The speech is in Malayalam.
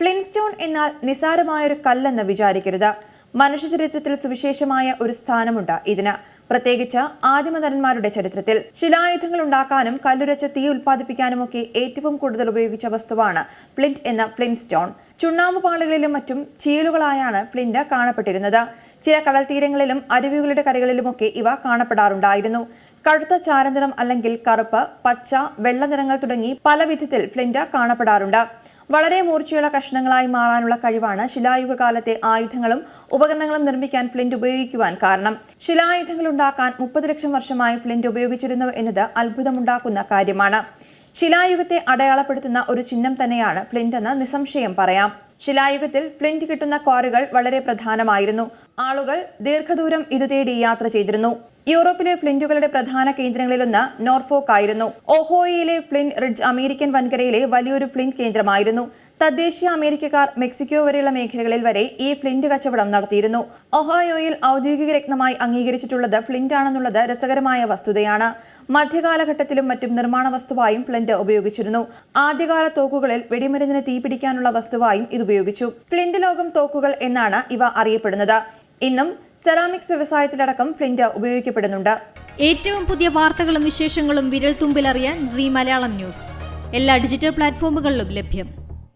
ഫ്ലിൻസ്റ്റോൺ എന്നാൽ നിസാരമായൊരു കല്ലെന്ന് വിചാരിക്കരുത്. മനുഷ്യചരിത്രത്തിൽ സുവിശേഷമായ ഒരു സ്ഥാനമുണ്ട് ഇതിന്. പ്രത്യേകിച്ച് ആദിമനരന്മാരുടെ ചരിത്രത്തിൽ ശിലായുധങ്ങൾ ഉണ്ടാക്കാനും കല്ലുരച്ച് തീ ഉൽപ്പാദിപ്പിക്കാനുമൊക്കെ ഏറ്റവും കൂടുതൽ ഉപയോഗിച്ച വസ്തുവാണ് ഫ്ലിന്റ് എന്ന ഫ്ലിൻസ്റ്റോൺ. ചുണ്ണാമ്പ് പാളുകളിലും മറ്റും ചീളുകളായാണ് ഫ്ലിന്റ് കാണപ്പെട്ടിരുന്നത്. ചില കടൽ തീരങ്ങളിലും അരുവികളുടെ കരകളിലുമൊക്കെ ഇവ കാണപ്പെടാറുണ്ടായിരുന്നു. കടുത്ത ചാരനിറം അല്ലെങ്കിൽ കറുപ്പ് പച്ച വെള്ള നിറങ്ങൾ തുടങ്ങി പല വിധത്തിൽ ഫ്ലിന്റ് കാണപ്പെടാറുണ്ട്. വളരെ മൂർച്ചയുള്ള കഷ്ണങ്ങളായി മാറാനുള്ള കഴിവാണ് ശിലായുഗകാലത്തെ ആയുധങ്ങളും ഉപകരണങ്ങളും നിർമ്മിക്കാൻ ഫ്ലിന്റ് ഉപയോഗിക്കുവാൻ കാരണം. ശിലായുധങ്ങൾ ഉണ്ടാക്കാൻ മുപ്പത് ലക്ഷം വർഷമായി ഫ്ലിന്റ് ഉപയോഗിച്ചിരുന്നു എന്നത് അത്ഭുതമുണ്ടാക്കുന്ന കാര്യമാണ്. ശിലായുഗത്തെ അടയാളപ്പെടുത്തുന്ന ഒരു ചിഹ്നം തന്നെയാണ് ഫ്ലിന്റ് എന്ന് നിസ്സംശയം പറയാം. ശിലായുഗത്തിൽ ഫ്ലിന്റ് കിട്ടുന്ന കോറുകൾ വളരെ പ്രധാനമായിരുന്നു. ആളുകൾ ദീർഘദൂരം ഇതു തേടി യാത്ര ചെയ്തിരുന്നു. യൂറോപ്പിലെ ഫ്ലിന്റുകളുടെ പ്രധാന കേന്ദ്രങ്ങളിലൊന്ന് നോർഫോക്ക് ആയിരുന്നു ഓഹോയിലെ ഫ്ലിൻ റിഡ്ജ് അമേരിക്കൻ വൻകരയിലെ വലിയൊരു ഫ്ലിൻ കേന്ദ്രമായിരുന്നു. തദ്ദേശീയ അമേരിക്കക്കാർ മെക്സിക്കോ വരെയുള്ള മേഖലകളിൽ വരെ ഈ ഫ്ലിന്റ് കച്ചവടം നടത്തിയിരുന്നു. ഒഹായോയിൽ ഔദ്യോഗിക രത്നമായി അംഗീകരിച്ചിട്ടുള്ളത് ഫ്ലിന്റ് ആണെന്നുള്ളത് രസകരമായ വസ്തുതയാണ്. മധ്യകാലഘട്ടത്തിലും മറ്റും നിർമ്മാണ വസ്തുവായും ഫ്ലിന്റ് ഉപയോഗിച്ചിരുന്നു. ആദ്യകാല തോക്കുകളിൽ വെടിമരുന്നിന് തീപിടിക്കാനുള്ള വസ്തുവായും ഇത് ഉപയോഗിച്ചു. ഫ്ലിന്റ് ലോകം തോക്കുകൾ എന്നാണ് ഇവ അറിയപ്പെടുന്നത്. ഇന്നും സെറാമിക്സ് വ്യവസായത്തിലടക്കം ഫ്ലിന്റ് ഉപയോഗിക്കപ്പെടുന്നുണ്ട്. ഏറ്റവും പുതിയ വാർത്തകളും വിശേഷങ്ങളും വിരൽ തുമ്പിലറിയാൻ സി മലയാളം ന്യൂസ്. എല്ലാ ഡിജിറ്റൽ പ്ലാറ്റ്ഫോമുകളിലും ലഭ്യം.